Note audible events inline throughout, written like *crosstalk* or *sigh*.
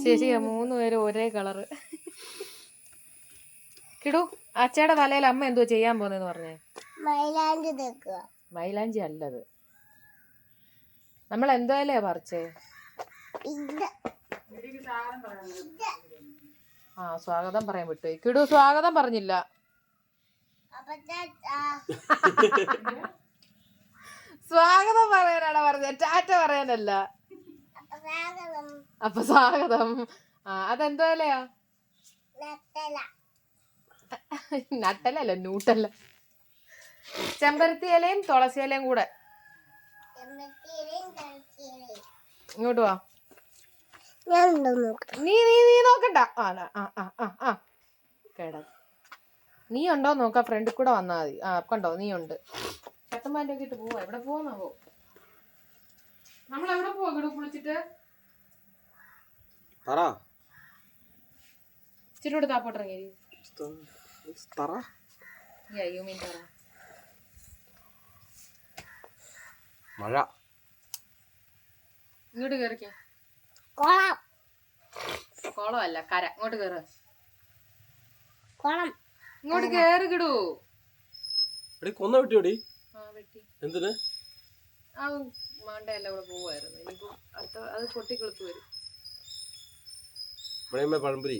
ശരിയാ മൂന്ന് പേരും ഒരേ കളറ് കിടു അച്ചയുടെ തലയിൽ അമ്മ എന്തോ ചെയ്യാൻ പോന്നെന്ന് പറഞ്ഞേ? മൈലാഞ്ചി തേക്കുക. മൈലാഞ്ചി അല്ലത്. നമ്മൾ എന്തോ ഇലയാ പറിച്ചേ ആ സ്വാഗതം പറയാൻ വിട്ടു കിടു സ്വാഗതം പറഞ്ഞില്ല. *laughs* സ്വാഗതം പറയാനാണ് പറഞ്ഞത് ടാറ്റ പറയാനല്ല. അപ്പൊ സ്വാഗതം. അതെന്തോ അല്ലയോ നട്ടല. നട്ടലല്ല നൂട്ടല്ല ചെമ്പരത്തി ഇലയും തുളസി ഇലയും കൂടെ. ഇങ്ങോട്ട് വാ. നീ നീ നീ നോക്കണ്ട. ആ ആ, ആ ആ ആ നീ ഉണ്ടോ നോക്കാം. ഫ്രണ്ടിൽ കൂടെ വന്നാ മതി. ആ കണ്ടോ? നീ ഉണ്ട്. ചട്ടന്മാരുടെ ഒക്കെ ഇട്ട് പോവാ. എവിടെ പോവാന്നാവോ? നമ്മൾ എവിടെ പോകണം കുളിച്ചിട്ട്? തറ. ഇച്ചിരി കൂടെ താപ്പോട്ടിറങ്ങി തറ? യു മീൻ പറ മഴ. ഇങ്ങോട്ട് കയറിക്കേ കോളം. അല്ല കര. ഇങ്ങോട്ട് കയറ് കോളം. ഇങ്ങോട്ട് കയറി കിടൂ. എടി കൊന്ന വെട്ടിയോടി? ആ വെട്ടി. എന്തിന്? മാണ്ടയല്ല ഇവിടെ പോവായിരുന്നു ഇനിയിപ്പോ അടുത്ത അത് പൊട്ടിക്കൊളുത്ത് വരും. മണിയമ്മ പഴംപൊരി.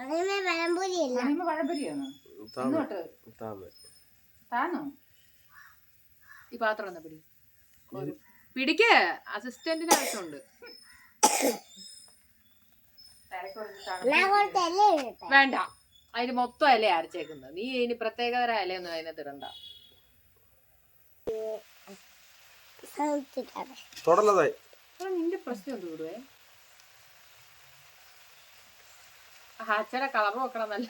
അതിന് പഴംപൊരിയല്ല പഴംപൊരിയാണോ? താമ താമ താനോ ഈ പാത്രം എന്നാ പിടി. പിടിക്ക്. അസിസ്റ്റന്റിന് ആവശ്യമുണ്ട്. വേണ്ട. അതിന് മൊത്തം ഇല അരച്ചേക്കുന്നത്. നീ ഇനി പ്രത്യേകതര ഒന്നും അതിനകത്ത് ഇടണ്ട. അപ്പൊ നിന്റെ പ്രശ്നം എന്ത് വിടുവേ? അച്ഛടെ കളർ നോക്കണം നല്ല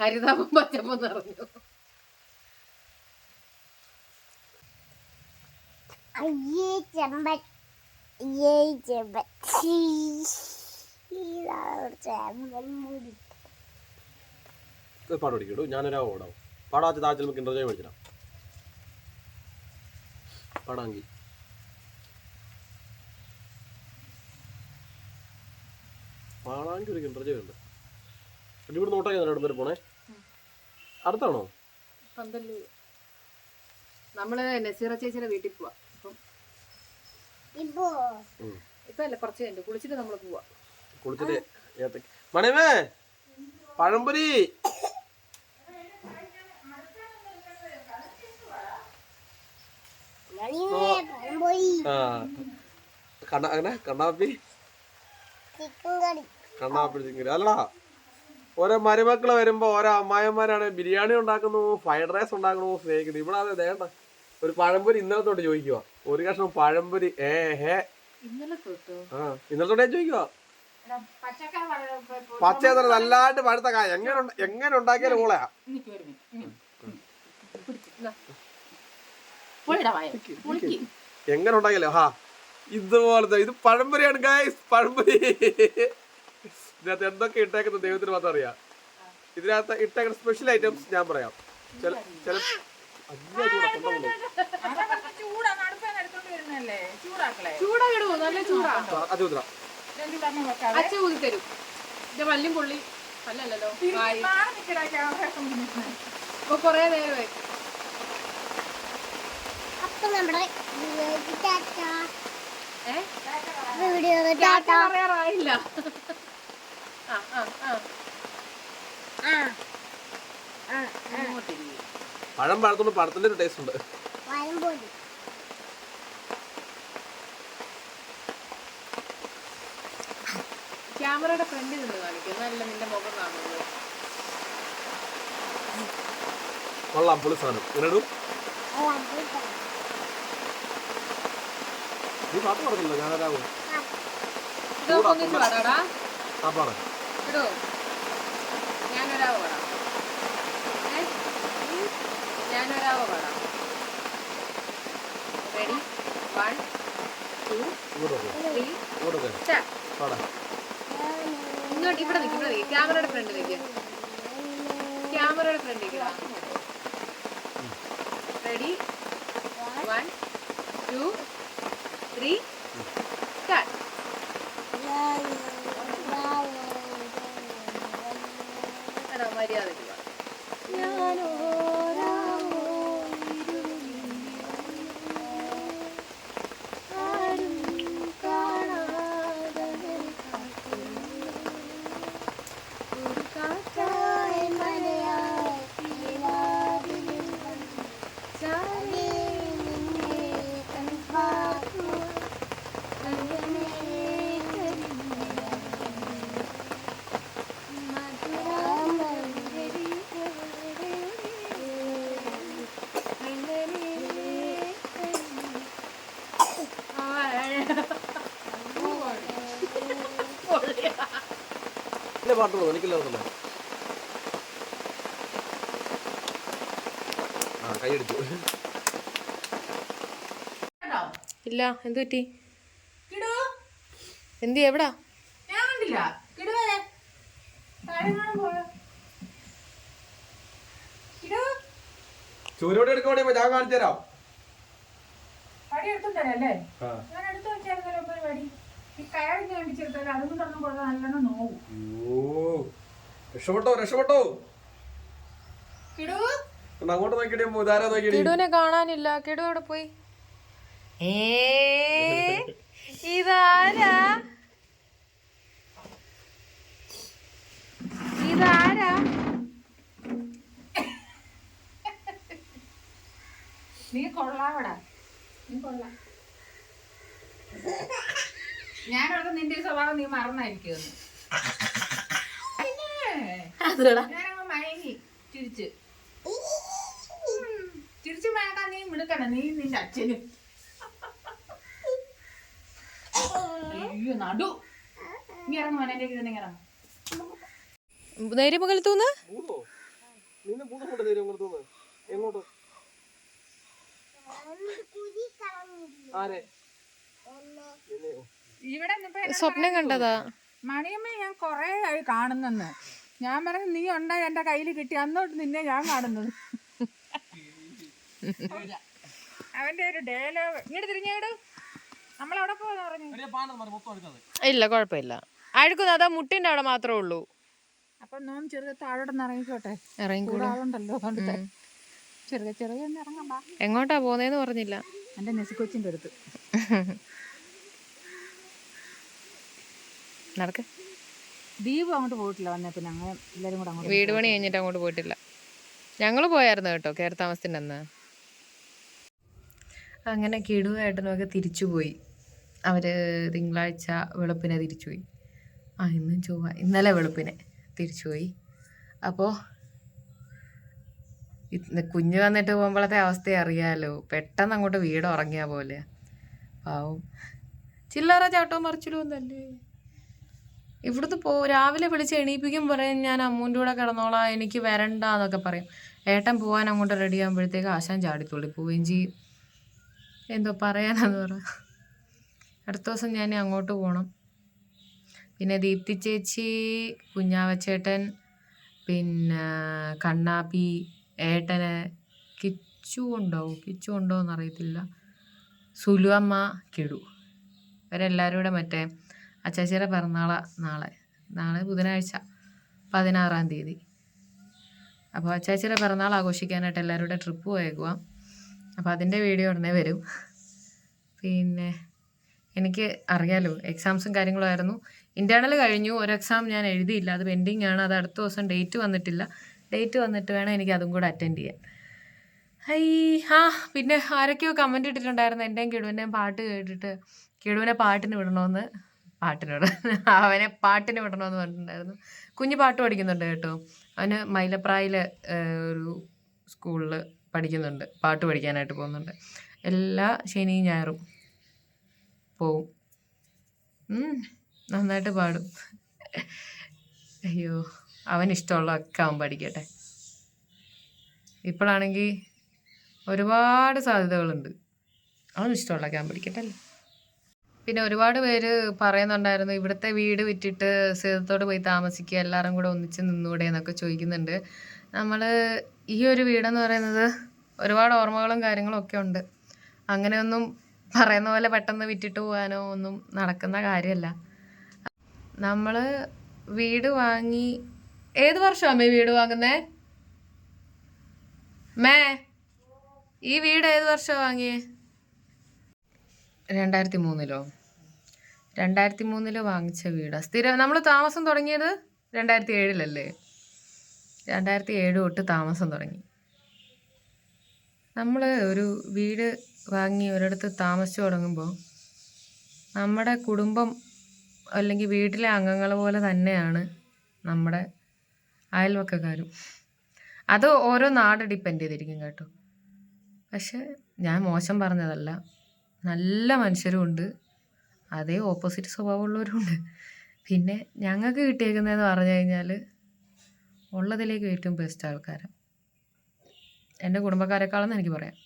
ഹരിതാപം പച്ചപ്പം നിറഞ്ഞു. അയ്യേ ചെമ്പൻ. അയ്യേ ചെമ്പൻ. പാട്ട് ഞാനൊരാ ഓടാവും. പാടാച്ച താഴ്ച നമുക്ക് ഇന്റർജോയ് മേടിച്ചിടാം. പാടാങ്കി പാടാങ്കി ഒരു ഇന്റർജോയ് ഉണ്ട്. ഇവിടെ നോട്ടാക്കി ഇവിടെ വരെ പോണേ. അടുത്താണോ? പന്തല്ലൂർ. നമ്മൾ നസീറ ചേച്ചിയുടെ വീട്ടിൽ പോവാ. അപ്പം ഇപ്പോ? ഇപ്പൊ അല്ല കുറച്ച് കഴിഞ്ഞു കുളിച്ചിട്ട് നമ്മൾ പോവാ. കുളിച്ചിട്ട് ഏത്തക്ക മണിമേ പഴംപൊരി. കണ്ണ അങ്ങനെ കണ്ണാപ്പി. ചിക്കൻ കറി കണ്ണാപ്പി ചിക്കൻ അല്ലടാ ഓരോ മരുമക്കൾ വരുമ്പോ ഓരോ അമ്മായിമാരാണ് ബിരിയാണി ഉണ്ടാക്കുന്നു ഫ്രൈഡ് റൈസ് ഉണ്ടാക്കണു സ്നേഹിക്കുന്നു. ഇവിടെ അത് വേണ്ട ഒരു പഴംപൊരി ഇന്നലെ തൊട്ട് ചോദിക്കുക ഒരു കഷ്ണം പഴംപൊരി ഏ ഹേ. ഇന്നലെ തൊട്ടോ? ആ ഇന്നലെ തൊട്ടേ ചോദിക്കുക പച്ചയത്ര നല്ലതായിട്ട് പഴുത്ത കായ. എങ്ങനെ എങ്ങനെ ഉണ്ടാക്കിയാലും കൂളയാ എങ്ങനെ ഉണ്ടാക്കിയാലോ ഹാ. ഇതുപോലത്തെ ഇത് പഴംപൊരിയാണ് ഗായ്സ് പഴംപൊരി. ഇതിനകത്ത് എന്തൊക്കെ ഇട്ടേക്കുന്ന ദൈവത്തിന് മാത്രം അറിയാം. ഇതിനകത്ത് ഇട്ടേക്കുന്ന സ്പെഷ്യൽ ഐറ്റംസ് ഞാൻ പറയാം. ചില ചില അപ്പൊ നമ്മുടെ പറയാറായില്ല. ആ ആ ആ. ആ ആ ഇങ്ങോട്ടിരിക്ക്. പഴം പഴത്തോണ്ട് പഴത്തിന്റെ ഒരു ടേസ്റ്റ് ഉണ്ട്. ക്യാമറയുടെ ഫ്രണ്ടിൽ നിന്ന് കാണിക്കും. നല്ല നിന്റെ മുഖം കാണുന്നത്. കൊള്ളാം പുളി സാധനം. ഇങ്ങനെ നീ പാട്ട് പറഞ്ഞല്ലോ ആ. പാടാം. ഇടോ. ഞാനൊരാവ പാടാം. ഞാനൊരാവ പാടാം. Ready one two. ത്രീ ഇങ്ങോട്ട് ഇവിടെ നിൽക്കും ഇവിടെ നിൽക്കും ക്യാമറയുടെ ഫ്രണ്ട് നിൽക്കും ക്യാമറയുടെ ഫ്രണ്ട് നിൽക്കുക റെഡി വൺ ടു മര്യാദയ്ക്ക് ഞാനോ എന്റെ പാട്ടുള്ളൂ. എനിക്കില്ല ആ കൈയടിച്ചു. ഇല്ല എന്ത് പറ്റി? കിടു, എന്തി എവിടാ? ഞാൻ കണ്ടില്ല. കിടുവേ, താഴെ എങ്ങാനും പോയോ? കിടു, ചൂരോടെ എടുക്കണേ ഞാൻ കാണിച്ചു തരാം അല്ലേ? ആ. ഞാൻ എടുത്ത് വെച്ചായിരുന്നല്ലോ ഇപ്പൊ ഒരു വടി. ഈ കയറിന് കാണിച്ചെടുത്താൽ അതും കൊണ്ടൊന്നും കൊടുത്താൽ നല്ലോണം നോവും. അയ്യോ രക്ഷപ്പെട്ടോ രക്ഷപ്പെട്ടോ? കിടു, ഒന്ന് അങ്ങോട്ട് ഇതാരാ കിടുവിനെ കാണാനില്ല. കിടു അവിടെ പോയി? ഏ ഇതാരാ? ഇതാരാ? നീ കൊള്ളാവടാ നീ കൊള്ളാം. ഞാനവിടെ നിന്റെ സ്വഭാവം നീ മറന്നായിരിക്കുന്നു ഞാനങ്ങ് മയങ്ങി മയക്കാൻ നീ മിടുക്കണം നീ നിന്റെ അച്ഛനും. അയ്യോ നടു. നീ ഇറങ്ങും എന്റെ കീഴിൽ ഇറങ്ങും. എങ്ങോട്ട്? ആരെ? എന്നെയോ? സ്വപ്നം കണ്ടതാ? മണിയമ്മ ഞാൻ കൊറേ ആയി കാണുന്നെന്ന്. ഞാൻ പറഞ്ഞു നീ ഉണ്ടായി എന്റെ കയ്യിൽ കിട്ടി. അന്നോട്ട് നിന്നെ ഞാൻ കാണുന്നത്. അവന്റെ ഒരു ഡയലോഗ് ഇങ്ങോട്ട് തിരിഞ്ഞേടു നമ്മളവിടെ പോവാന്ന് പറഞ്ഞു. ഇല്ല കുഴപ്പമില്ല അഴുക്കുന്നത് അതാ മുട്ടിന്റെ അവിടെ മാത്രമേ ഉള്ളൂ. അപ്പൊ നോം ചെറുതെ താഴോട്ട് ഇറങ്ങിക്കോട്ടെ? ഇറങ്ങിക്കൂടാ? കൂടെ ആളുണ്ടല്ലോ അതുകൊണ്ട് ചെറുതെ ചെറുതെ ഇറങ്ങണ്ട. എങ്ങോട്ടാ പോന്നേന്ന് പറഞ്ഞില്ല. എന്റെ നെസിക്കൊച്ചിന്റെ അടുത്ത്. *laughs* നടക്ക്. ദീപ് അങ്ങോട്ട് പോയിട്ടില്ല. വന്നേ പിന്നെ അങ്ങനെ എല്ലാവരും കൂടെ അങ്ങോട്ട് വീട് പണി കഴിഞ്ഞിട്ട് അങ്ങോട്ട് പോയിട്ടില്ല. ഞങ്ങൾ പോയായിരുന്നു കേട്ടോ കയറി താമസത്തിന്റെ അന്ന്. അങ്ങനെ കിടുവായിട്ടനൊക്കെ തിരിച്ചു പോയി. അവർ തിങ്കളാഴ്ച വെളുപ്പിനെ തിരിച്ചുപോയി ആ ഇന്നും ചൊവ്വ ഇന്നലെ വെളുപ്പിനെ തിരിച്ചുപോയി അപ്പോൾ കുഞ്ഞ് വന്നിട്ട് പോകുമ്പോഴത്തെ അവസ്ഥ അറിയാമല്ലോ പെട്ടെന്ന് അങ്ങോട്ട് വീട് ഉറങ്ങിയ പോലെ. പാവം. ചില്ലറ ചാട്ടവും മറിച്ചിലും ഒന്നല്ലേ? ഇവിടുന്ന് പോ രാവിലെ വിളിച്ച് എണീപ്പിക്കും പറയും ഞാൻ അമ്മൂന്റെ കൂടെ കിടന്നോളാം എനിക്ക് വരണ്ട എന്നൊക്കെ പറയും. ഏട്ടൻ പോകാൻ അങ്ങോട്ട് റെഡി ആകുമ്പോഴത്തേക്ക് ആശാൻ ചാടിത്തുള്ളി പോവുകയും ചെയ്യും. എന്തോ പറയാനാന്ന് പറ. അടുത്ത ദിവസം ഞാൻ അങ്ങോട്ട് പോകണം പിന്നെ ദീപ്തി ചേച്ചി കുഞ്ഞാവച്ചേട്ടൻ പിന്നെ കണ്ണാപ്പി ഏട്ടന് കിച്ചു ഉണ്ടാവും കിച്ചു ഉണ്ടോ എന്നറിയത്തില്ല സുലു അമ്മ കിടു. ഇവരെല്ലാവരും കൂടെ മറ്റേ അച്ചാച്ചിയുടെ പിറന്നാളാ നാളെ. നാളെ ബുധനാഴ്ച പതിനാറാം തീയതി. അപ്പോൾ അച്ചാച്ചിയുടെ പിറന്നാൾ ആഘോഷിക്കാനായിട്ട് എല്ലാവരും കൂടെ ട്രിപ്പ് പോയേക്കുക അപ്പോൾ അതിന്റെ വീഡിയോ ഉടനെ വരും. പിന്നെ എനിക്ക് അറിയാലോ എക്സാംസും കാര്യങ്ങളും ആയിരുന്നു. ഇന്റേർണൽ കഴിഞ്ഞു. ഒരു എക്സാം ഞാൻ എഴുതിയില്ല. അത് പെൻഡിങ് ആണ്. അത് അടുത്ത ദിവസം ഡേറ്റ് വന്നിട്ടില്ല. ഡേറ്റ് വന്നിട്ട് വേണം എനിക്ക് അതും കൂടെ അറ്റൻഡ് ചെയ്യാൻ. ഹൈ ആ പിന്നെ ആരൊക്കെയോ കമന്റ് ഇട്ടിട്ടുണ്ടായിരുന്നു. എന്റെയും കിടുവിന്റെയും പാട്ട് കേട്ടിട്ട് കിടുവിനെ പാട്ടിന് വിടണമെന്ന് പാട്ടിന് വിട അവനെ പാട്ടിന് വിടണമെന്ന് പറഞ്ഞിട്ടുണ്ടായിരുന്നു. കുഞ്ഞു പാട്ട് പഠിക്കുന്നുണ്ട് കേട്ടോ. അവന് മൈലപ്രായിൽ ഒരു സ്കൂളിൽ പഠിക്കുന്നുണ്ട്. പാട്ട് പഠിക്കാനായിട്ട് പോകുന്നുണ്ട്. എല്ലാ ശനിയും ഞായറും പോവും. നന്നായിട്ട് പാടും. അയ്യോ അവന് ഇഷ്ടമുള്ളതൊക്കെ അവൻ പഠിക്കട്ടെ. ഇപ്പോഴാണെങ്കിൽ ഒരുപാട് സാധ്യതകളുണ്ട്. അവന് ഇഷ്ടമുള്ളതൊക്കെ അവൻ പഠിക്കട്ടെ അല്ലേ? പിന്നെ ഒരുപാട് പേര് പറയുന്നുണ്ടായിരുന്നു ഇവിടുത്തെ വീട് വിറ്റിട്ട് സേതത്തോട് പോയി താമസിക്കുക എല്ലാവരും കൂടെ ഒന്നിച്ച് നിന്നൂടെ എന്നൊക്കെ ചോദിക്കുന്നുണ്ട്. നമ്മൾ ഈ ഒരു വീടെന്ന് പറയുന്നത് ഒരുപാട് ഓർമ്മകളും കാര്യങ്ങളും ഒക്കെ ഉണ്ട്. അങ്ങനെയൊന്നും പറയുന്ന പോലെ പെട്ടെന്ന് വിറ്റിട്ട് പോകാനോ ഒന്നും നടക്കുന്ന കാര്യമല്ല. നമ്മൾ വീട് വാങ്ങി ഏത് വർഷമാണ് വീട് വാങ്ങുന്നേ? മേ ഈ വീട് ഏത് വർഷമാണ് വാങ്ങിയേ? രണ്ടായിരത്തി മൂന്നിലോ രണ്ടായിരത്തി മൂന്നിൽ വാങ്ങിച്ച വീടാ. സ്ഥിരം നമ്മൾ താമസം തുടങ്ങിയത് രണ്ടായിരത്തി ഏഴിലല്ലേ രണ്ടായിരത്തി ഏഴ് തൊട്ട് താമസം തുടങ്ങി. നമ്മൾ ഒരു വീട് വാങ്ങി ഒരിടത്ത് താമസിച്ചു തുടങ്ങുമ്പോൾ നമ്മുടെ കുടുംബം അല്ലെങ്കിൽ വീട്ടിലെ അംഗങ്ങൾ പോലെ തന്നെയാണ് നമ്മുടെ അയൽവക്കക്കാരും. അത് ഓരോ നാട് ഡിപ്പെൻഡ് ചെയ്തിരിക്കും കേട്ടോ. പക്ഷെ ഞാൻ മോശം പറഞ്ഞതല്ല. നല്ല മനുഷ്യരും ഉണ്ട് അതേ ഓപ്പോസിറ്റ് സ്വഭാവമുള്ളവരും ഉണ്ട് പിന്നെ ഞങ്ങൾക്ക് കിട്ടിയേക്കുന്നതെന്ന് പറഞ്ഞു കഴിഞ്ഞാൽ ഉള്ളതിലേക്ക് ഏറ്റവും ബെസ്റ്റ് ആൾക്കാരാണ് എന്റെ കുടുംബക്കാരെക്കാളെന്ന് എനിക്ക് പറയാം.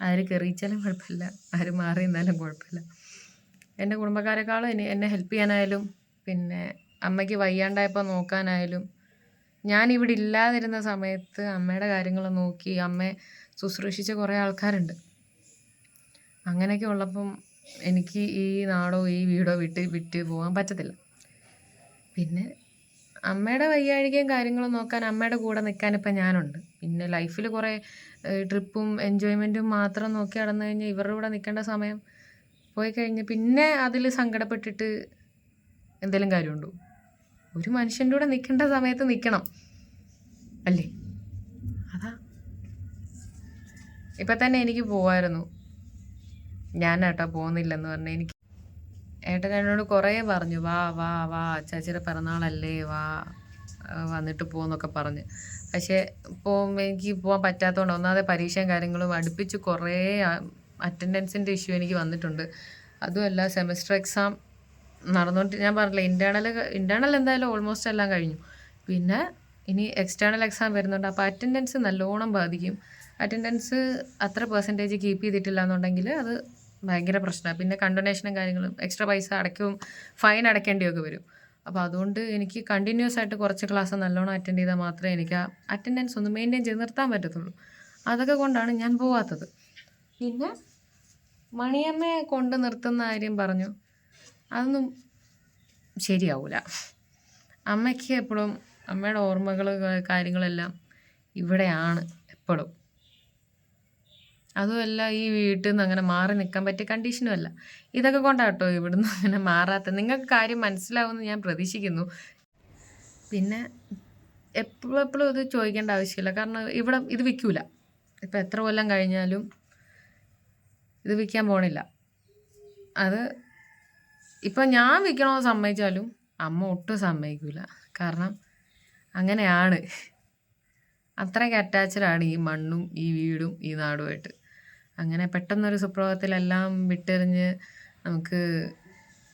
ആര് കെറിയിച്ചാലും കുഴപ്പമില്ല. ആര് മാറി നിന്നാലും കുഴപ്പമില്ല. എന്റെ കുടുംബക്കാരെക്കാളും എന്നെ എന്നെ ഹെൽപ്പ് ചെയ്യാനായാലും പിന്നെ അമ്മയ്ക്ക് വയ്യാണ്ടായപ്പോൾ നോക്കാനായാലും ഞാൻ ഇവിടെ ഇല്ലാതിരുന്ന സമയത്ത് അമ്മയുടെ കാര്യങ്ങൾ നോക്കി അമ്മയെ ശുശ്രൂഷിച്ച കുറേ ആൾക്കാരുണ്ട്. അങ്ങനെയൊക്കെ ഉള്ളപ്പം എനിക്ക് ഈ നാടോ ഈ വീടോ വിട്ട് വിട്ട് പോകാൻ പറ്റത്തില്ല. പിന്നെ അമ്മയുടെ വയ്യാഴികയും കാര്യങ്ങളും നോക്കാൻ അമ്മയുടെ കൂടെ നിൽക്കാൻ ഇപ്പം ഞാനുണ്ട്. പിന്നെ ലൈഫിൽ കുറേ ട്രിപ്പും എൻജോയ്മെന്റും മാത്രം നോക്കി നടന്നു കഴിഞ്ഞാൽ ഇവരുടെ കൂടെ നിൽക്കേണ്ട സമയം പോയി കഴിഞ്ഞ് പിന്നെ അതിൽ സങ്കടപ്പെട്ടിട്ട് എന്തെങ്കിലും കാര്യമുണ്ടോ? ഒരു മനുഷ്യന്റെ കൂടെ നിൽക്കേണ്ട സമയത്ത് നിൽക്കണം. അല്ലേ? അതാ. ഇപ്പം തന്നെ എനിക്ക് പോവായിരുന്നു. ഞാൻ ഏട്ടാ പോകുന്നില്ലെന്ന് പറഞ്ഞു എനിക്ക് ഏട്ടൻ എന്നോട് കുറേ പറഞ്ഞു വാ വാ വാ ചേച്ചിയുടെ പിറന്നാളല്ലേ വാ വന്നിട്ട് പോകുന്നൊക്കെ പറഞ്ഞ്. പക്ഷേ ഇപ്പോൾ എനിക്ക് പോകാൻ പറ്റാത്തതുകൊണ്ട് ഒന്നാമത് പരീക്ഷയും കാര്യങ്ങളും അടുപ്പിച്ച് കുറേ അറ്റൻഡൻസിന്റെ ഇഷ്യൂ എനിക്ക് വന്നിട്ടുണ്ട്. അതുമല്ല സെമസ്റ്റർ എക്സാം നടന്നുകൊണ്ട് ഞാൻ പറഞ്ഞില്ല ഇന്റേർണൽ ഇന്റേർണൽ എന്തായാലും ഓൾമോസ്റ്റ് എല്ലാം കഴിഞ്ഞു. പിന്നെ ഇനി എക്സ്റ്റേണൽ എക്സാം വരുന്നുണ്ട്. അപ്പോൾ അറ്റൻഡൻസ് നല്ലോണം ബാധിക്കും. അറ്റൻഡൻസ് അത്ര പെർസെന്റേജ് കീപ്പ് ചെയ്തിട്ടില്ല എന്നുണ്ടെങ്കിൽ അത് ഭയങ്കര പ്രശ്നമാണ് പിന്നെ കണ്ടൊനേഷനും കാര്യങ്ങളും എക്സ്ട്രാ പൈസ അടയ്ക്കും ഫൈൻ അടയ്ക്കേണ്ടിയൊക്കെ വരും. അപ്പോൾ അതുകൊണ്ട് എനിക്ക് കണ്ടിന്യൂസ് ആയിട്ട് കുറച്ച് ക്ലാസ് നല്ലോണം അറ്റൻഡ് ചെയ്താൽ മാത്രമേ എനിക്ക് ആ അറ്റൻഡൻസ് ഒന്ന് മെയിന്റെയിൻ ചെയ്ത് നിർത്താൻ പറ്റത്തുള്ളൂ. അതൊക്കെ കൊണ്ടാണ് ഞാൻ പോവാത്തത്. പിന്നെ മണിയമ്മയെ കൊണ്ട് നിർത്തുന്ന കാര്യം പറഞ്ഞു. അതൊന്നും ശരിയാവില്ല അമ്മയ്ക്ക് എപ്പോഴും അമ്മയുടെ ഓർമ്മകൾ കാര്യങ്ങളെല്ലാം ഇവിടെയാണ് എപ്പോഴും. അതുമല്ല ഈ വീട്ടിൽ നിന്ന് അങ്ങനെ മാറി നിൽക്കാൻ പറ്റിയ കണ്ടീഷനും അല്ല. ഇതൊക്കെ കൊണ്ടാട്ടോ ഇവിടുന്ന് അങ്ങനെ മാറാത്ത. നിങ്ങൾക്ക് കാര്യം മനസ്സിലാവുമെന്ന് ഞാൻ പ്രതീക്ഷിക്കുന്നു. പിന്നെ എപ്പോഴും എപ്പോഴും ഇത് ചോദിക്കേണ്ട ആവശ്യമില്ല. കാരണം ഇവിടെ ഇത് വിൽക്കൂല. ഇപ്പം എത്ര കൊല്ലം കഴിഞ്ഞാലും ഇത് വിൽക്കാൻ പോണില്ല. അത് ഇപ്പം ഞാൻ വിൽക്കണമെന്ന് സമ്മതിച്ചാലും അമ്മ ഒട്ടും സമ്മതിക്കില്ല കാരണം അങ്ങനെയാണ്. അത്രയ്ക്ക് അറ്റാച്ചഡാണ് ഈ മണ്ണും ഈ വീടും ഈ നാടുമായിട്ട്. അങ്ങനെ പെട്ടെന്നൊരു സുപ്രഭാതത്തിലെല്ലാം വിട്ടെറിഞ്ഞ് നമുക്ക്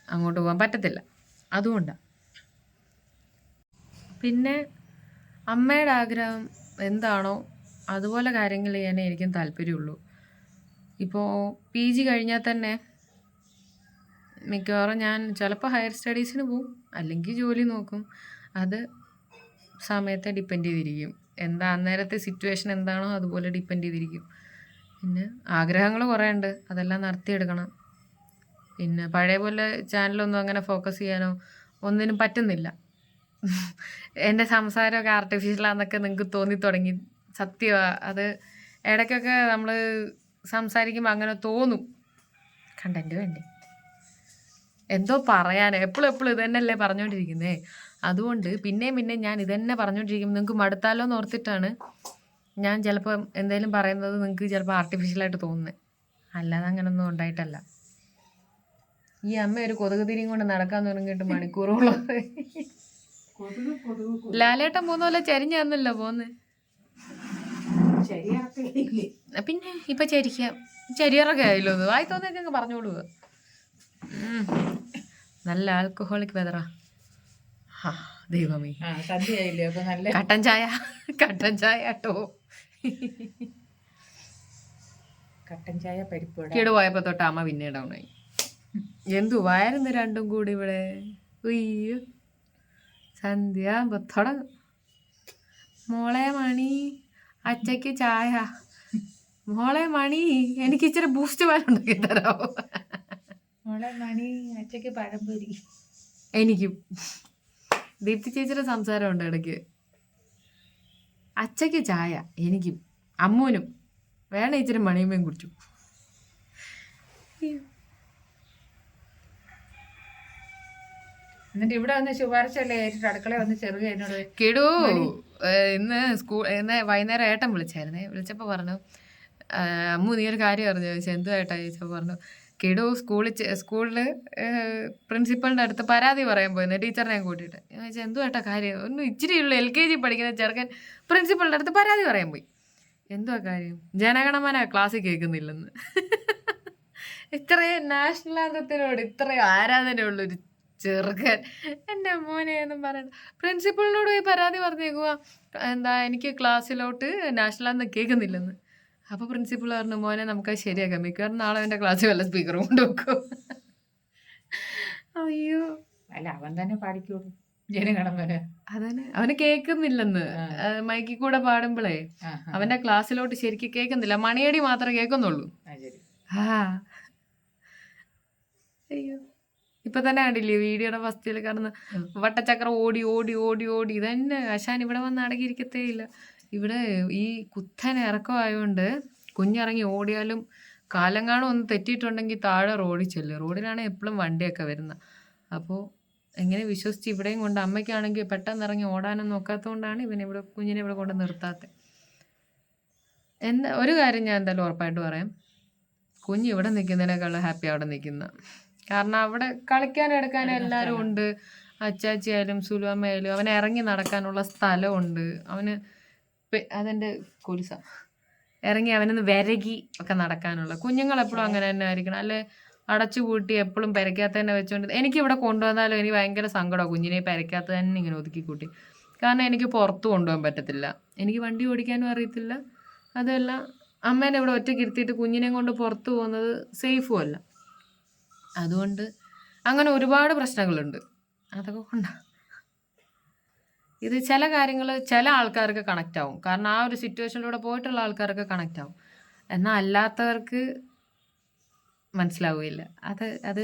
അങ്ങോട്ട് പോകാൻ പറ്റത്തില്ല. അതുകൊണ്ടാണ് പിന്നെ അമ്മയുടെ ആഗ്രഹം എന്താണോ അതുപോലെ കാര്യങ്ങൾ ചെയ്യാനേ എനിക്കും താല്പര്യമുള്ളൂ. ഇപ്പോൾ പി ജി കഴിഞ്ഞാൽ തന്നെ മിക്കവാറും ഞാൻ ചിലപ്പോൾ ഹയർ സ്റ്റഡീസിന് പോവും. അല്ലെങ്കിൽ ജോലി നോക്കും. അത് സമയത്തെ ഡിപ്പെൻഡ് ചെയ്തിരിക്കും. എന്താ അന്നേരത്തെ സിറ്റുവേഷൻ എന്താണോ അതുപോലെ ഡിപ്പെൻഡ് ചെയ്തിരിക്കും. പിന്നെ ആഗ്രഹങ്ങൾ കുറേ ഉണ്ട് അതെല്ലാം നടത്തിയെടുക്കണം. പിന്നെ പഴയ പോലെ ചാനലൊന്നും അങ്ങനെ ഫോക്കസ് ചെയ്യാനോ ഒന്നിനും പറ്റുന്നില്ല. എന്റെ സംസാരമൊക്കെ ആർട്ടിഫിഷ്യലാന്നൊക്കെ നിങ്ങൾക്ക് തോന്നി തുടങ്ങി സത്യമാണ് അത് ഇടയ്ക്കൊക്കെ നമ്മൾ സംസാരിക്കുമ്പോൾ അങ്ങനെ തോന്നും. കണ്ടന്റ് വേണ്ടേ? എന്തോ പറയാൻ എപ്പോഴും എപ്പോഴും ഇത് തന്നെയല്ലേ അതുകൊണ്ട് പിന്നെയും പിന്നെയും ഞാൻ ഇത് തന്നെ പറഞ്ഞുകൊണ്ടിരിക്കും നിങ്ങൾക്ക് മടുത്താലോ എന്ന് ഓർത്തിട്ടാണ് ഞാൻ ചിലപ്പോൾ എന്തെങ്കിലും പറയുന്നത് നിങ്ങൾക്ക് ചിലപ്പോൾ ആർട്ടിഫിഷ്യലായിട്ട് തോന്നുന്നത് അല്ലാതെ അങ്ങനൊന്നും ഉണ്ടായിട്ടല്ല. ഈ അമ്മ ഒരു കൊതുക് തിരിയും കൊണ്ട് നടക്കാൻ തുടങ്ങിയിട്ട് *laughs* മണിക്കൂറോളം. ലാലേട്ടൻ പോകുന്ന പോലെ ചരിഞ്ഞാന്നല്ലോ പോന്ന് പിന്നെ ഇപ്പൊ ചരിക്കാം ചരിയറൊക്കെ ആയല്ലോ ഒന്ന് വായി തോന്നിയൊക്കെ അങ്ങ് പറഞ്ഞോളൂ. നല്ല ആൽക്കഹോളിക് വെതറാ ദൈവമേ. കട്ടൻ ചായ കട്ടൻ ചായ കേട്ടോ. കട്ടൻ ചായ പരിപ്പ് കീട് പോയപ്പോ തൊട്ട് അമ്മ പിന്നെ ഡൗൺ ആയി. എന്തു വായിരുന്നു രണ്ടും കൂടി ഇവിടെ? ഉയ്യോ. സന്ധ്യ മോളെ മണി അച്ചയ്ക്ക് ചായ. മോളെ മണി എനിക്ക് ഇച്ചിരി ബൂസ്റ്റ് പാൽ ഉണ്ടാക്കി തരാമോ മോളെ മണി അച്ഛക്ക് പഴംപൊരി. എനിക്ക്. ദീപ്തി ചേച്ചിയുടെ സംസാരമുണ്ട് ഇടയ്ക്ക്. അച്ചയ്ക്ക് ചായ എനിക്കും അമ്മൂനും വേണം ഇച്ചിരി മണിയമ്മയും കുടിച്ചു. എന്നിട്ട് ഇവിടെ വന്ന് ശുപാർശയല്ലേ ഏറ്റിട്ട് അടുക്കള വന്ന് ചെറുക എന്നോട് കിടു ഇന്ന് സ്കൂൾ ഇന്ന് വൈകുന്നേരം ഏട്ടൻ വിളിച്ചായിരുന്നേ. വിളിച്ചപ്പോൾ പറഞ്ഞു അമ്മു നീ ഒരു കാര്യം അറിഞ്ഞു? ചോദിച്ചു എന്തുമായിട്ടാണ് ചോദിച്ചപ്പോൾ പറഞ്ഞു കിടു സ്കൂളിൽ സ്കൂളിൽ പ്രിൻസിപ്പളിന്റെ അടുത്ത് പരാതി പറയാൻ പോയിരുന്നു ടീച്ചറിനെ കൂട്ടിയിട്ട്. ഞാൻ ചോദിച്ചാൽ എന്തുമായിട്ടാ കാര്യം? ഒന്നും ഇച്ചിരി ഉള്ളു എൽ കെ ജി പഠിക്കുന്ന ചെറുക്കൻ. പ്രിൻസിപ്പളിന്റെ അടുത്ത് പരാതി പറയാൻ പോയി. എന്തുവാ കാര്യം? ജനഗണമന ക്ലാസ്സിൽ കേൾക്കുന്നില്ലെന്ന്. *laughs* ഇത്രയും നാഷണൽ ആന്തത്തിനോട് ഇത്രയും ആരാധനയുള്ളൊരു ചെറുക്കൻ. എന്റെ മോനെ എന്നും പറയണ്ട പ്രിൻസിപ്പളിനോട് പോയി പരാതി പറഞ്ഞേക്കുക എന്താ എനിക്ക് ക്ലാസ്സിലോട്ട് നാഷണൽ ആന്തം കേൾക്കുന്നില്ലെന്ന്. അപ്പോൾ പ്രിൻസിപ്പൾ പറഞ്ഞു മോനെ നമുക്ക് അത് ശരിയാക്കാം. മിക്കവാറും നാളെ അവന്റെ ക്ലാസ്സിൽ വല്ല സ്പീക്കറും കൊണ്ട് വെക്കും. അയ്യോ. അല്ല അവൻ തന്നെ പാടിക്കോളൂ. ജനഗണം വരെ. അതന്നെ. അവന് കേൾക്കുന്നില്ലെന്ന്. മൈക്കി കൂടെ പാടുമ്പോഴേ അവന്റെ ക്ലാസ്സിലോട്ട് ശരിക്കും കേൾക്കുന്നില്ല. മണിയടി മാത്രമേ കേൾക്കുന്നുള്ളൂ. ആ അയ്യോ. ഇപ്പൊ തന്നെ കണ്ടില്ലേ വീഡിയോയുടെ ഫസ്റ്റിൽ കടന്ന് വട്ടച്ചക്രം ഓടി ഓടി ഓടി ഓടി. ഇതന്നെ. അശാൻ ഇവിടെ വന്ന് അടങ്ങിയിരിക്കത്തേ ഇല്ല ഇവിടെ ഈ കുത്തൻ ഇറക്കമായതുകൊണ്ട് കുഞ്ഞിറങ്ങി ഓടിയാലും കാലങ്ങാണം ഒന്ന് തെറ്റിയിട്ടുണ്ടെങ്കിൽ താഴെ റോഡിൽ ചെല്ലും. റോഡിലാണ് എപ്പോഴും വണ്ടിയൊക്കെ വരുന്നത് അപ്പോൾ എങ്ങനെ വിശ്വസിച്ച് ഇവിടെയും കൊണ്ട് അമ്മയ്ക്കാണെങ്കിൽ പെട്ടെന്ന് ഇറങ്ങി ഓടാനും നോക്കാത്തതുകൊണ്ടാണ് ഇവൻ ഇവിടെ കുഞ്ഞിനെ ഇവിടെ കൊണ്ട് നിർത്താത്തത് എന്താ ഒരു കാര്യം ഞാൻ എന്തായാലും ഉറപ്പായിട്ട് പറയാം. കുഞ്ഞ് ഇവിടെ നിൽക്കുന്നതിനേക്കാളും ഹാപ്പി അവിടെ നിൽക്കുന്ന കാരണം അവിടെ കളിക്കാനും എടുക്കാനും എല്ലാവരും ഉണ്ട്. അച്ചാച്ചിയായാലും സുലുവമ്മയായാലും അവൻ ഇറങ്ങി നടക്കാനുള്ള സ്ഥലമുണ്ട്. അവന് അതെന്റെ കൊലുസ. ഇറങ്ങി അവനൊന്ന് വിരകി ഒക്കെ നടക്കാനുള്ള. കുഞ്ഞുങ്ങൾ എപ്പോഴും അങ്ങനെ തന്നെ ആയിരിക്കണം. അല്ലെ അടച്ചു പൂട്ടി എപ്പോഴും പെരക്കാത്ത തന്നെ വെച്ചുകൊണ്ട് എനിക്ക് ഇവിടെ കൊണ്ടുവന്നാലും എനിക്ക് ഭയങ്കര സങ്കടമാണ് കുഞ്ഞിനെ പെരക്കാത്ത തന്നെ ഇങ്ങനെ ഒതുക്കി കൂട്ടി. കാരണം എനിക്ക് പുറത്ത് കൊണ്ടുപോകാൻ പറ്റത്തില്ല. എനിക്ക് വണ്ടി ഓടിക്കാനും അറിയത്തില്ല. അതല്ല അമ്മേനെ ഇവിടെ ഒറ്റയ്ക്ക് ഇരുത്തിയിട്ട് കുഞ്ഞിനെ കൊണ്ട് പുറത്ത് പോകുന്നത് സേഫും അല്ല. അതുകൊണ്ട് അങ്ങനെ ഒരുപാട് പ്രശ്നങ്ങളുണ്ട്. അതൊക്കെ കൊണ്ടാണ് ഇത് ചില കാര്യങ്ങൾ ചില ആൾക്കാർക്ക് കണക്റ്റ് ആവും. കാരണം ആ ഒരു സിറ്റുവേഷനിലൂടെ പോയിട്ടുള്ള ആൾക്കാർക്ക് കണക്റ്റ് ആവും. എന്നാൽ അല്ലാത്തവർക്ക് മനസ്സിലാവുകയില്ല. അത് അത്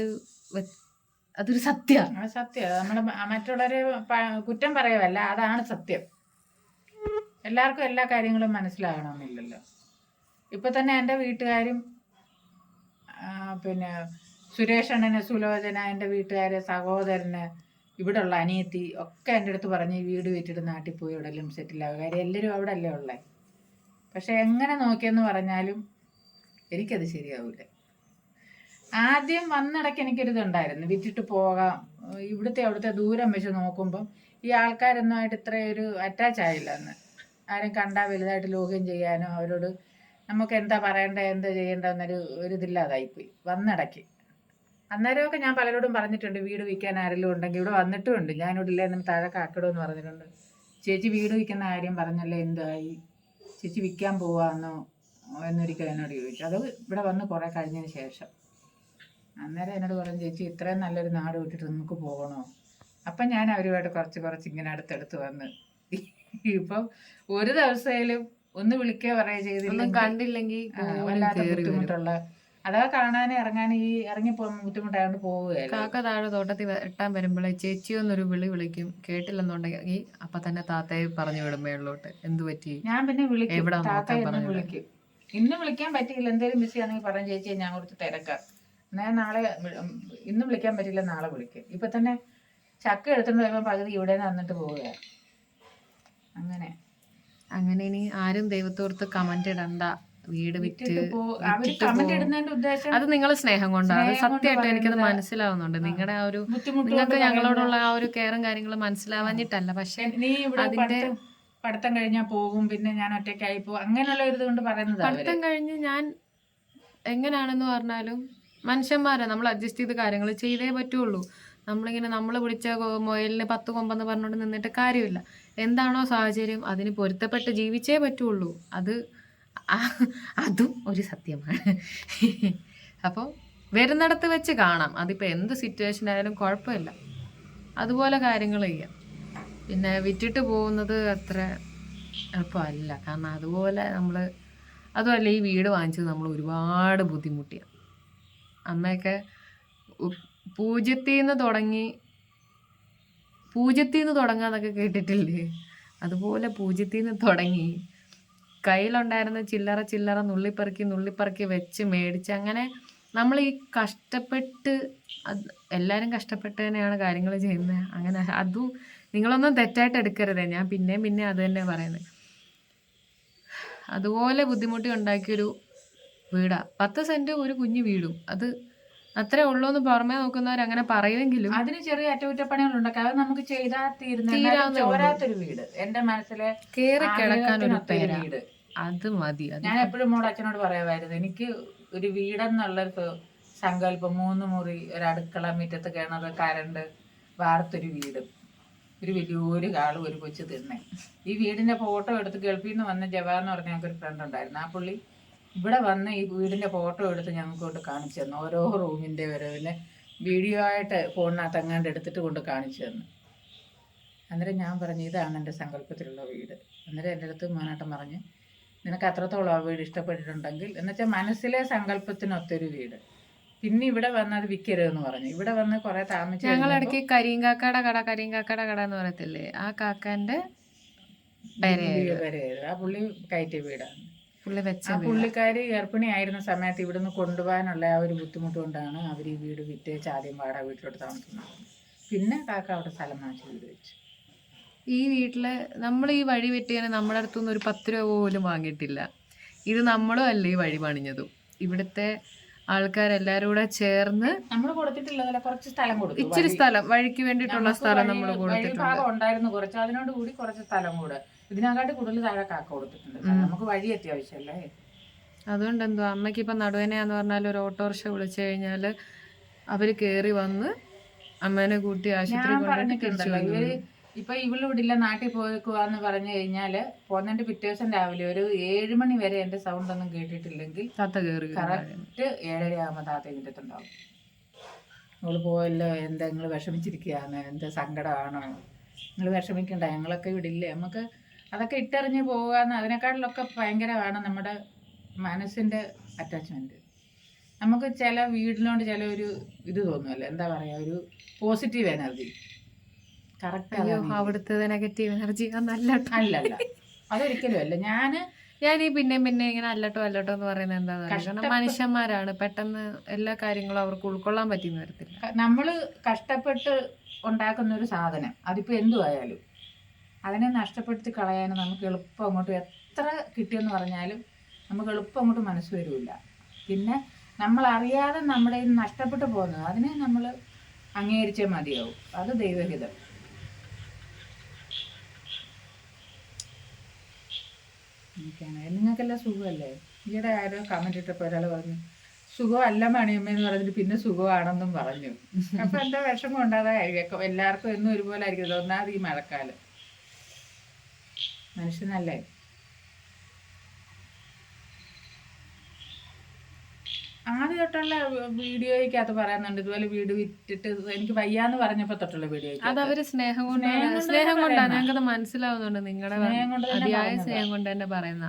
അതൊരു സത്യമാണ് സത്യം. നമ്മൾ മറ്റുള്ളവരെ കുറ്റം പറയുമല്ല അതാണ് സത്യം. എല്ലാവർക്കും എല്ലാ കാര്യങ്ങളും മനസ്സിലാകണമെന്നില്ലല്ലോ. ഇപ്പൊ തന്നെ എന്റെ വീട്ടുകാരും പിന്നെ സുരേഷ് അണ്ണന് സുലോചന എന്റെ വീട്ടുകാരെ സഹോദരന് ഇവിടെ ഉള്ള അനിയത്തി ഒക്കെ എന്റെ അടുത്ത് പറഞ്ഞ് വീട് വിറ്റിട്ട് നാട്ടിൽ പോയി എവിടെയെങ്കിലും സെറ്റിലാവുക കാര്യം എല്ലാവരും അവിടെ അല്ലേ ഉള്ളത് പക്ഷെ എങ്ങനെ നോക്കിയെന്ന് പറഞ്ഞാലും എനിക്കത് ശരിയാവില്ല ആദ്യം വന്നിടയ്ക്ക് എനിക്കൊരിതുണ്ടായിരുന്നു വിറ്റിട്ട് പോകാം. ഇവിടുത്തെ അവിടുത്തെ ദൂരം വെച്ച് നോക്കുമ്പം ഈ ആൾക്കാരൊന്നുമായിട്ട് ഇത്രയൊരു അറ്റാച്ച് ആയില്ല അന്ന്. ആരും കണ്ടാൽ വലുതായിട്ട് ലോഗിൻ ചെയ്യാനോ അവരോട് നമുക്ക് എന്താ പറയേണ്ടത് എന്താ ചെയ്യേണ്ടതെന്നൊരു ഒരു ഇതില്ലാതായിപ്പോയി വന്നിടയ്ക്ക്. അന്നേരമൊക്കെ ഞാൻ പലരോടും പറഞ്ഞിട്ടുണ്ട് വീട് വിൽക്കാൻ ആരെങ്കിലും ഉണ്ടെങ്കിൽ ഇവിടെ വന്നിട്ടുമുണ്ട്. ഞാനിവിടെ ഇല്ല എന്നും താഴെ കാക്കടമെന്ന് പറഞ്ഞിട്ടുണ്ട്. ചേച്ചി വീട് വിൽക്കുന്ന കാര്യം പറഞ്ഞല്ലേ എന്തായി? ചേച്ചി വിൽക്കാൻ പോവാന്നോ? എന്നൊരിക്കൽ എന്നോട് ചോദിച്ചു. അത് ഇവിടെ വന്ന് കുറേ കഴിഞ്ഞതിന് ശേഷം. അന്നേരം എന്നോട് പറഞ്ഞു ചേച്ചി ഇത്രയും നല്ലൊരു നാട് വിട്ടിട്ട് നിങ്ങൾക്ക് പോകണോ? അപ്പം ഞാൻ അവരുമായിട്ട് കുറച്ച് കുറച്ച് ഇങ്ങനെ അടുത്തടുത്ത് വന്ന്. ഇപ്പം ഒരു ദിവസമായാലും ഒന്ന് വിളിക്കുകയോ പറയുകയോ ഒന്നും ചെയ്തില്ലെങ്കിൽ കണ്ടില്ലെങ്കിൽ വല്ലാത്ത ബുദ്ധിമുട്ടുള്ള അഥവാ കാണാനും ഇറങ്ങാൻ ഈ ഇറങ്ങി പോകാൻ ബുദ്ധിമുട്ടായതുകൊണ്ട് പോവുകയല്ല? കാക്ക താഴെ തോട്ടത്തിൽ വെട്ടാൻ വരുമ്പോഴേ ചേച്ചിയൊന്നൊരു വിളി വിളിക്കും. കേട്ടില്ലെന്നുണ്ടെങ്കിൽ അപ്പൊ തന്നെ താത്തയെ പറഞ്ഞു വിടും മേളിലോട്ട് എന്തു പറ്റി? ഞാൻ പിന്നെ വിളിക്കും. എവിടാ താത്ത നോക്കാൻ എന്നും പറഞ്ഞത്? വിളിക്കും. ഇന്ന് വിളിക്കാൻ പറ്റിയില്ല. എന്തേലും ബിസി ആണെങ്കിൽ പറഞ്ഞു ചേച്ചി ഞാൻ കുറച്ച് തിരക്കാം. ഞാൻ നാളെ വി- ഉം, ഇന്ന് വിളിക്കാൻ പറ്റില്ല നാളെ വിളിക്കും. ഇപ്പൊ തന്നെ ചക്ക എടുത്തോണ്ട് വരുമ്പോൾ പകുതി ഇവിടെ നിന്ന് വന്നിട്ട് പോവുകയാണ് അങ്ങനെ. അങ്ങനെ ഇനി ആരും ദൈവത്തോർത്ത് കമന്റ് ഇടണ്ട. വീട് വിറ്റ് അത് നിങ്ങൾ സ്നേഹം കൊണ്ടാണ് സത്യമായിട്ട് എനിക്കത് മനസ്സിലാവുന്നുണ്ട്. നിങ്ങളുടെ ആ ഒരു നിങ്ങൾക്ക് ഞങ്ങളോടുള്ള ആ ഒരു കെയറും കാര്യങ്ങളും മനസ്സിലാവാഞ്ഞിട്ടല്ല. പക്ഷെ അതിന്റെ- പഠിത്തം കഴിഞ്ഞാൽ പോകും. പിന്നെ ഞാൻ ഒറ്റയ്ക്കായി പോകും. അങ്ങനെയുള്ള ഒരു കൊണ്ട് പറയുന്നത് പഠിത്തം കഴിഞ്ഞ് ഞാൻ എങ്ങനെയാണെന്ന് പറഞ്ഞാലും മനുഷ്യന്മാരെ. നമ്മൾ അഡ്ജസ്റ്റ് ചെയ്ത് കാര്യങ്ങൾ ചെയ്തേ പറ്റുള്ളൂ. നമ്മളിങ്ങനെ നമ്മൾ പിടിച്ച മൊയലിന് പത്ത് കൊമ്പെന്ന് പറഞ്ഞുകൊണ്ട് നിന്നിട്ട് കാര്യമില്ല. എന്താണോ സാഹചര്യം അതിന് പൊരുത്തപ്പെട്ട് ജീവിച്ചേ പറ്റുള്ളൂ. അത് അതും ഒരു സത്യമാണ്. അപ്പോൾ വരുന്നിടത്ത് വെച്ച് കാണാം. അതിപ്പോൾ എന്ത് സിറ്റുവേഷൻ ആയാലും കുഴപ്പമില്ല. അതുപോലെ കാര്യങ്ങൾ ചെയ്യാം. പിന്നെ വിറ്റിട്ട് പോകുന്നത് അത്ര എളുപ്പമല്ല. കാരണം അതുപോലെ നമ്മൾ അതുമല്ല ഈ വീട് വാങ്ങിച്ചത് നമ്മൾ ഒരുപാട് ബുദ്ധിമുട്ടിയ അമ്മയൊക്കെ പൂജ്യത്തിൽ നിന്ന് തുടങ്ങി പൂജ്യത്തിൽ നിന്ന് തുടങ്ങാന്നൊക്കെ കേട്ടിട്ടില്ലേ? അതുപോലെ പൂജ്യത്തിൽ നിന്ന് തുടങ്ങി കയ്യിലുണ്ടായിരുന്ന ചില്ലറ ചില്ലറ നുള്ളിപ്പറക്കി നുള്ളിപ്പറക്കി വെച്ച് മേടിച്ച് അങ്ങനെ നമ്മൾ ഈ കഷ്ടപ്പെട്ട് അത് എല്ലാവരും കഷ്ടപ്പെട്ട് തന്നെയാണ് കാര്യങ്ങൾ ചെയ്യുന്നത്. അങ്ങനെ അതും നിങ്ങളൊന്നും തെറ്റായിട്ട് എടുക്കരുത്. ഞാൻ പിന്നെയും പിന്നെ അത് തന്നെ പറയുന്നത്. അതുപോലെ ബുദ്ധിമുട്ടി ഉണ്ടാക്കിയൊരു വീടാണ് പത്ത് സെന്റ് ഒരു കുഞ്ഞു വീടും. അത് അത്രേ ഉള്ളൂ എന്ന് പുറമേ നോക്കുന്നവർ അങ്ങനെ പറയുമെങ്കിലും അതിന് ചെറിയ അറ്റകുറ്റപ്പണികൾ ഉണ്ടാക്കാം അത് നമുക്ക് ചെയ്താൽ തീരുന്ന വീട്. എന്റെ മനസ്സിലെ കേറി കിടക്കാൻ ഒരു വീട്. അത് മതി അത് ഞാൻ എപ്പോഴും മോളെ അച്ഛനോട് പറയുമായിരുന്നു എനിക്ക് ഒരു വീടെന്നുള്ളൊരു ഒരു സങ്കല്പം മൂന്ന് മുറി ഒരു അടുക്കള മുറ്റത്ത് കിണർ കരണ്ട് വാർത്തൊരു വീട് ഒരു വലിയൊരു കാളും ഒരു കൊച്ചു തിണ്ണെ. ഈ വീടിന്റെ ഫോട്ടോ എടുത്ത് ഗൾഫിൽ നിന്ന് വന്ന ജവാ എന്ന് പറഞ്ഞ ഞങ്ങൾക്ക് ഒരു ഫ്രണ്ട് ഉണ്ടായിരുന്നു. ആ പുള്ളി ഇവിടെ വന്ന് ഈ വീടിന്റെ ഫോട്ടോ എടുത്ത് ഞങ്ങൾക്ക് കൊണ്ട് കാണിച്ചു തന്നു. ഓരോ റൂമിന്റെ ഓരോ പിന്നെ വീഡിയോ ആയിട്ട് ഫോണിനകത്ത് എങ്ങാണ്ട് എടുത്തിട്ട് കൊണ്ട് കാണിച്ചു തന്നു. അന്നേരം ഞാൻ പറഞ്ഞു ഇതാണ് എന്റെ സങ്കല്പത്തിലുള്ള വീട്. അന്നേരം എന്റെ അടുത്ത് മോനാട്ടം പറഞ്ഞ് നിനക്ക് അത്രത്തോളം ആ വീട് ഇഷ്ടപ്പെട്ടിട്ടുണ്ടെങ്കിൽ. എന്നുവെച്ചാൽ മനസ്സിലെ സങ്കല്പത്തിനൊത്തൊരു വീട്. പിന്നെ ഇവിടെ വന്ന് അത് വിൽക്കരുതെന്ന് പറഞ്ഞു. ഇവിടെ വന്ന് കുറെ താമസിച്ച് ഞങ്ങൾ ഇടയ്ക്ക് കരിങ്കാക്കയുടെ കട കരിങ്കാക്കട കട എന്ന് പറയത്തില്ലേ? ആ കാക്കാന്റെ. ആ പുള്ളി കയറ്റിയ വീടാണ് പുള്ളി വെച്ച ആ. പുള്ളിക്കാരി ഗർഭിണി ആയിരുന്ന സമയത്ത് ഇവിടുന്ന് കൊണ്ടുപോകാനുള്ള ആ ഒരു ബുദ്ധിമുട്ട് കൊണ്ടാണ് അവർ ഈ വീട് വിറ്റ് ചാദ്യം വാടക വീട്ടിലോട്ട് താമസിക്കുന്നത്. പിന്നെ കാക്ക അവിടെ സ്ഥലം വാങ്ങിച്ച് വീട് വെച്ചു. ഈ വീട്ടിൽ നമ്മൾ ഈ വഴി വെട്ടിയാൽ നമ്മുടെ അടുത്തുനിന്ന് ഒരു പത്ത് രൂപ പോലും വാങ്ങിയിട്ടില്ല. ഇത് നമ്മളും അല്ല ഈ വഴി പണിഞ്ഞതും? ഇവിടുത്തെ ആൾക്കാരെല്ലാരും കൂടെ ചേർന്ന് നമ്മൾ കൊടുത്തിട്ടുള്ളതല്ല കുറച്ച് സ്ഥലം കൊടുത്തു. ഇച്ചിരി സ്ഥലം വഴിക്ക് വേണ്ടിയിട്ടുള്ള സ്ഥലം നമ്മൾ കൊടുത്തിട്ടുണ്ട്. ഉണ്ടായിരുന്നു കുറച്ച്. അതിനോട് കൂടി കുറച്ച് സ്ഥലം കൂടെ. ഇതിനെക്കാട്ടി കൂടുതൽ താഴെ കാക്ക കൊടുത്തിട്ടുണ്ട്. നമുക്ക് വഴി അത്യാവശ്യമല്ലേ അതുകൊണ്ട് എന്തോ അമ്മയ്ക്ക് ഇപ്പം നടുവേനയാന്ന് പറഞ്ഞാൽ ഒരു ഓട്ടോറിക്ഷ വിളിച്ചു കഴിഞ്ഞാൽ അവർ കേറി വന്ന് അമ്മേനെ കൂട്ടി ആശുപത്രി കൊണ്ടുപോയി തിരിച്ചു ഇപ്പൊ ഇവൾ വിടില്ല നാട്ടിൽ പോയേക്കുവാന്ന് പറഞ്ഞു കഴിഞ്ഞാൽ പോന്നതിന്റെ പിറ്റേ ദിവസം രാവിലെ ഒരു ഏഴ് മണി വരെ എന്റെ സൗണ്ട് ഒന്നും കേട്ടിട്ടില്ലെങ്കിൽ താത്ത കയറി കറക്റ്റ് ഏഴര ആകുമ്പോ താത്ത വീട്ടിട്ടുണ്ടാവും അവൾ പോയല്ലോ എന്താ നിങ്ങൾ വിഷമിച്ചിരിക്കുകയാണ് എന്താ സങ്കടമാണോ? നിങ്ങൾ വിഷമിക്കണ്ട ഞങ്ങളൊക്കെ ഇവിടില്ലേ. നമുക്ക് അതൊക്കെ ഇട്ടെറിഞ്ഞ് പോകാന്ന് അതിനേക്കാളിലൊക്കെ ഭയങ്കരമാണ് നമ്മുടെ മനസ്സിന്റെ അറ്റാച്ച്മെന്റ് നമുക്ക് ചില വീടിനോട് ചില ഒരു ഇത് തോന്നുമല്ലോ എന്താ പറയാ ഒരു പോസിറ്റീവ് എനർജി കറക്റ്റ് അവിടുത്തെ നെഗറ്റീവ് എനർജി നല്ല അല്ലല്ല. അതൊരിക്കലും അല്ല. ഞാൻ ഞാൻ ഈ പിന്നെ പിന്നെ ഇങ്ങനെ അല്ലട്ടോ അല്ലട്ടോ എന്ന് പറയുന്നത് എന്താ കാരണം മനുഷ്യന്മാരാണ്. പെട്ടെന്ന് എല്ലാ കാര്യങ്ങളും അവർക്ക് ഉൾക്കൊള്ളാൻ പറ്റിയെന്ന് വരത്തില്ല. നമ്മൾ കഷ്ടപ്പെട്ട് ഉണ്ടാക്കുന്ന ഒരു സാധനം. അതിപ്പോ എന്തുമായാലും അതിനെ നഷ്ടപ്പെടുത്തി കളയാൻ നമുക്ക് എളുപ്പം അങ്ങോട്ട് എത്ര കിട്ടിയെന്ന് പറഞ്ഞാലും നമുക്ക് എളുപ്പം അങ്ങോട്ട് മനസ്സ് വരില്ല. പിന്നെ നമ്മൾ അറിയാതെ നമ്മുടെ നഷ്ടപ്പെട്ടു പോകുന്നത് അതിനെ നമ്മൾ അംഗീകരിച്ചേ മതിയാവും. അത് ദൈവഹിതം. എനിക്കാണ് നിങ്ങൾക്കെല്ലാം സുഖമല്ലേ? ഈയിടെ ആരോ കമന്റ് ഇട്ടപ്പോൾ ഒരാൾ പറഞ്ഞു സുഖമല്ല മണിയമ്മ എന്ന് പറഞ്ഞിട്ട് പിന്നെ സുഖമാണെന്നും പറഞ്ഞു. അപ്പം എന്താ വിഷമം ഉണ്ടാകാതായിരിക്കും എല്ലാവർക്കും എന്നും ഒരുപോലെ ആയിരിക്കും. ഒന്നാമത് ഈ മഴക്കാലം. മനുഷ്യനല്ലേ? ആദ്യം തൊട്ടുള്ള വീഡിയോയ്ക്കകത്ത് പറയുന്നുണ്ട് ഇതുപോലെ വീട് വിറ്റിട്ട് എനിക്ക് വയ്യാന്ന് പറഞ്ഞപ്പോ തൊട്ടുള്ള വീഡിയോ അത് അവർ സ്നേഹം കൊണ്ട് സ്നേഹം കൊണ്ടാണ് ഞങ്ങൾക്ക് ഞങ്ങൾക്കത് മനസ്സിലാവുന്നുണ്ട് നിങ്ങളുടെ സ്നേഹം കൊണ്ട് തന്നെ അതിയായ സ്നേഹം കൊണ്ട് തന്നെ പറയുന്ന.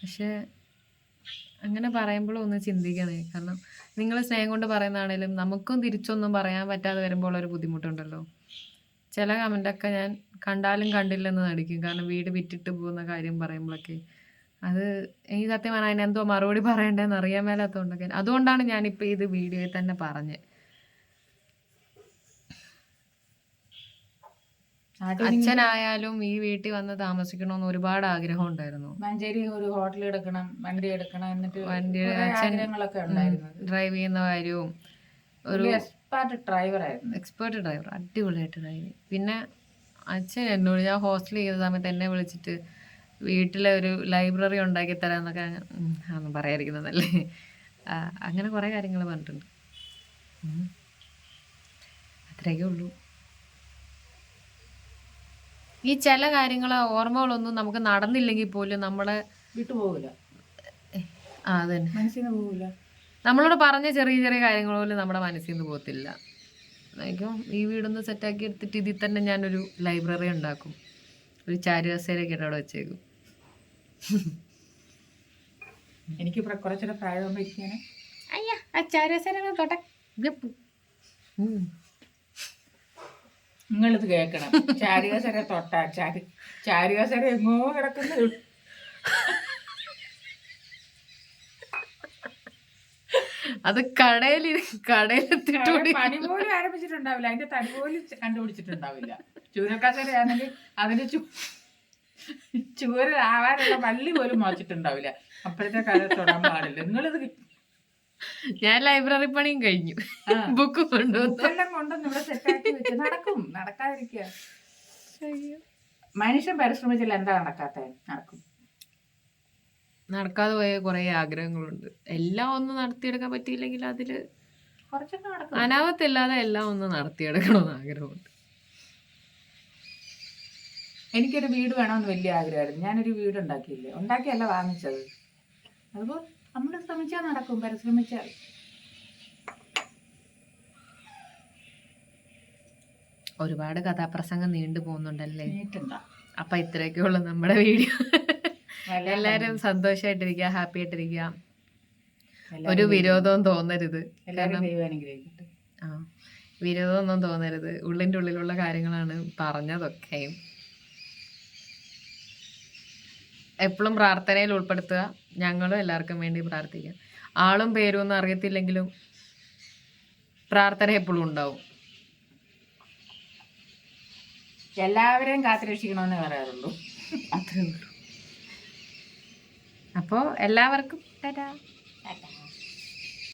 പക്ഷെ അങ്ങനെ പറയുമ്പോഴും ഒന്ന് ചിന്തിക്കണേ. കാരണം നിങ്ങൾ സ്നേഹം കൊണ്ട് പറയുന്നതാണേലും നമുക്കും തിരിച്ചൊന്നും പറയാൻ പറ്റാതെ വരുമ്പോൾ ഒരു ബുദ്ധിമുട്ടുണ്ടല്ലോ. ചില കമന്റൊക്കെ ഞാൻ കണ്ടാലും കണ്ടില്ലെന്ന് നടിക്കും. കാരണം വീട് വിറ്റിട്ട് പോകുന്ന കാര്യം പറയുമ്പോഴൊക്കെ അത് ഈ സത്യം പറഞ്ഞാൽ അതിന് എന്തോ മറുപടി പറയണ്ടേന്ന് അറിയാൻ മേലാത്തതുകൊണ്ടൊക്കെ അതുകൊണ്ടാണ് ഞാനിപ്പോൾ ഇത് വീഡിയോയിൽ തന്നെ പറഞ്ഞത് അച്ഛനായാലും ഈ വീട്ടിൽ വന്ന് താമസിക്കണമെന്ന് ഒരുപാട് ആഗ്രഹം ഉണ്ടായിരുന്നു. മഞ്ചേരി ഒരു ഹോട്ടൽ എടുക്കണം വണ്ടി എടുക്കണം എന്നിട്ട് വണ്ടി ആഗ്രഹങ്ങളൊക്കെ ഉണ്ടായിരുന്നത് ഡ്രൈവ് ചെയ്യുന്ന കാര്യവും ഒരു എക്സ്പേർട്ട് ഡ്രൈവർ ആയിരുന്നു. എക്സ്പേർട്ട് ഡ്രൈവർ അടിപൊളിയായിട്ട് ഡ്രൈവ് പിന്നെ അച്ഛൻ എന്നോട് ഞാൻ ഹോസ്റ്റലിൽ ചെയ്ത സമയത്ത് എന്നെ വിളിച്ചിട്ട് വീട്ടിലെ ഒരു ലൈബ്രറി ഉണ്ടാക്കി തരാമെന്നൊക്കെ അതൊന്നും പറയാതിരിക്കുന്നതല്ലേ? അങ്ങനെ കുറേ കാര്യങ്ങൾ പറഞ്ഞിട്ടുണ്ട്. അത്രയൊക്കെ ഉള്ളൂ. ഈ ചില കാര്യങ്ങൾ ഓർമ്മകളൊന്നും നമുക്ക് നടന്നില്ലെങ്കിൽ പോലും നമ്മളെ വിട്ടുപോകില്ല ആ അതന്നെ. മനസ്സിൽ നിന്ന് പോകില്ല നമ്മളോട് പറഞ്ഞ ചെറിയ ചെറിയ കാര്യങ്ങൾ പോലും നമ്മുടെ മനസ്സിൽ നിന്ന് പോകത്തില്ല. എനിക്കും ഈ വീടൊന്ന് സെറ്റാക്കി എടുത്തിട്ട് ഇതിൽ തന്നെ ഞാനൊരു ലൈബ്രറി ഉണ്ടാക്കും. ഒരു ചാരുകസേരയൊക്കെ അവിടെ വെച്ചേക്കും. എനിക്ക് കുറച്ചൂടെ കുറച്ചുകൂടെ പ്രായം ഇരിക്കാന്. അയ്യ ആ ചാരുകസേര തൊട്ടെ. നിങ്ങളിത് കേൾക്കണം. ചാരികസര തൊട്ട. ചാരി ചാരികസര എങ്ങോ കിടക്കുന്നു. അത് കടയിൽ കടയിലെത്തിട്ടുണ്ട് പണി പോലും ആരംഭിച്ചിട്ടുണ്ടാവില്ല. അതിന്റെ തടി പോലും കണ്ടുപിടിച്ചിട്ടുണ്ടാവില്ല. ചൂരക്കാസരയാണെങ്കിൽ അതിന്റെ ചു ചൂര ആവാനുള്ള വള്ളി പോലും മുളച്ചിട്ടുണ്ടാവില്ല അപ്പോഴത്തെ കാലത്ത് തൊടാൻ പാടില്ല. നിങ്ങളിത് ഞാൻ ലൈബ്രറി പണിയും കഴിഞ്ഞു. ബുക്ക് കൊണ്ടുവന്നു. കൊണ്ടുവന്ന് ഇവിടെ സെറ്റാക്കി വെച്ച്. നടക്കും. നടക്കാതിരിക്കുക മനുഷ്യൻ പരിശ്രമിച്ചില്ല എന്താ നടക്കാത്ത? നടക്കും. നടക്കാതെ പോയ കുറെ ആഗ്രഹങ്ങളുണ്ട്. എല്ലാം ഒന്നും നടത്തിയെടുക്കാൻ പറ്റിയില്ലെങ്കിൽ അതിൽ അനാവത്തില്ലാതെ എല്ലാം ഒന്ന് നടത്തിയെടുക്കണമെന്ന് ആഗ്രഹമുണ്ട്. എനിക്കൊരു വീട് വേണമെന്ന് വലിയ ആഗ്രഹമായിരുന്നു. ഞാനൊരു വീട് ഉണ്ടാക്കിയില്ലേ? ഉണ്ടാക്കിയല്ല വാങ്ങിച്ചത്. അപ്പോൾ നമ്മൾ ശ്രമിച്ചാൽ നടക്കും പരിശ്രമിച്ചാൽ. ഒരുപാട് കഥാപ്രസംഗം നീണ്ടു പോകുന്നുണ്ടല്ലേ? അപ്പൊ ഇത്രയൊക്കെ ഉള്ളു നമ്മുടെ വീഡിയോ. എല്ലാരും സന്തോഷമായിട്ടിരിക്കുക ഹാപ്പി ആയിട്ടിരിക്കുക ഒരു വിരോധവും തോന്നരുത്. ആ വിരോധമൊന്നും തോന്നരുത്. ഉള്ളിന്റെ ഉള്ളിലുള്ള കാര്യങ്ങളാണ് പറഞ്ഞതൊക്കെയും എപ്പോഴും പ്രാർത്ഥനയിൽ ഉൾപ്പെടുത്തുക. ഞങ്ങളും എല്ലാവർക്കും വേണ്ടി പ്രാർത്ഥിക്കാം. ആളും പേരും ഒന്നും അറിയത്തില്ലെങ്കിലും പ്രാർത്ഥന എപ്പോഴും ഉണ്ടാവും. എല്ലാവരെയും കാത്തുരക്ഷിക്കണമെന്ന് പറയാറുള്ളൂ. അത്രേ ഉള്ളൂ. അപ്പോൾ എല്ലാവർക്കും ടാറ്റാ.